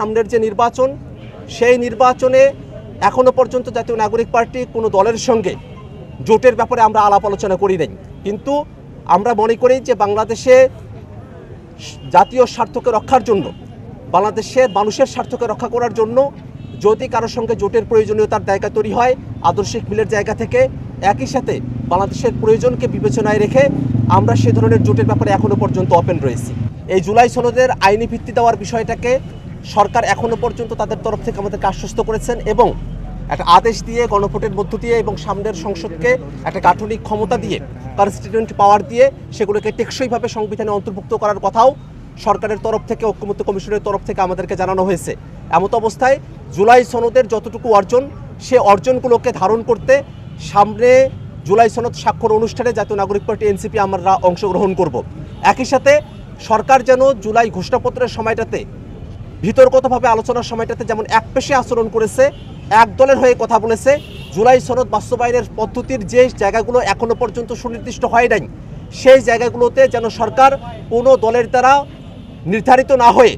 সামনের যে নির্বাচন, সেই নির্বাচনে এখনও পর্যন্ত জাতীয় নাগরিক পার্টি কোনো দলের সঙ্গে জোটের ব্যাপারে আমরা আলাপ আলোচনা করি নাই। কিন্তু আমরা মনে করি যে বাংলাদেশে জাতীয় স্বার্থকে রক্ষার জন্য, বাংলাদেশের মানুষের স্বার্থকে রক্ষা করার জন্য যদি কারোর সঙ্গে জোটের প্রয়োজনীয়তার জায়গা তৈরি হয় আদর্শিক মিলের জায়গা থেকে একই সাথে বাংলাদেশের প্রয়োজনকে বিবেচনায় রেখে আমরা সে ধরনের জোটের ব্যাপারে এখনও পর্যন্ত ওপেন রয়েছি। এই জুলাই সনদের আইনি ভিত্তি দেওয়ার বিষয়টাকে সরকার এখনও পর্যন্ত তাদের তরফ থেকে আমাদেরকে আশ্বস্ত করেছেন এবং একটা আদেশ দিয়ে, গণভোটের মধ্য দিয়ে এবং সামনের সংসদকে একটা গাঠনিক ক্ষমতা দিয়ে কনস্টিটিউন্ট পাওয়ার দিয়ে সেগুলোকে টেকসইভাবে সংবিধানে অন্তর্ভুক্ত করার কথাও সরকারের তরফ থেকে, ঐক্যমত্য কমিশনের তরফ থেকে আমাদেরকে জানানো হয়েছে। এমত অবস্থায় জুলাই সনদের যতটুকু অর্জন, সে অর্জনগুলোকে ধারণ করতে সামনে জুলাই সনদ স্বাক্ষর অনুষ্ঠানে জাতীয় নাগরিক পার্টি এনসিপি আমরা অংশগ্রহণ করব। একই সাথে সরকার যেন জুলাই ঘোষণাপত্রের সময়টাতে বিতর্কতভাবে আলোচনার সময়টাতে যেমন এক পেশে আচরণ করেছে, এক দলের হয়ে কথা বলেছে, জুলাই সনদ বাস্তবায়নের পদ্ধতির যে জায়গাগুলো এখনও পর্যন্ত সুনির্দিষ্ট হয় নাই, সেই জায়গাগুলোতে যেন সরকার কোনো দলের দ্বারা নির্ধারিত না হয়ে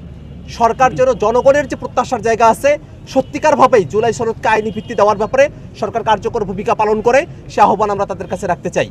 সরকার যেন জনগণের যে প্রত্যাশার জায়গা আছে, সত্যিকারভাবেই জুলাই সনদকে আইনি ভিত্তি দেওয়ার ব্যাপারে সরকার কার্যকর ভূমিকা পালন করে, সে আহ্বান আমরা তাদের কাছে রাখতে চাই।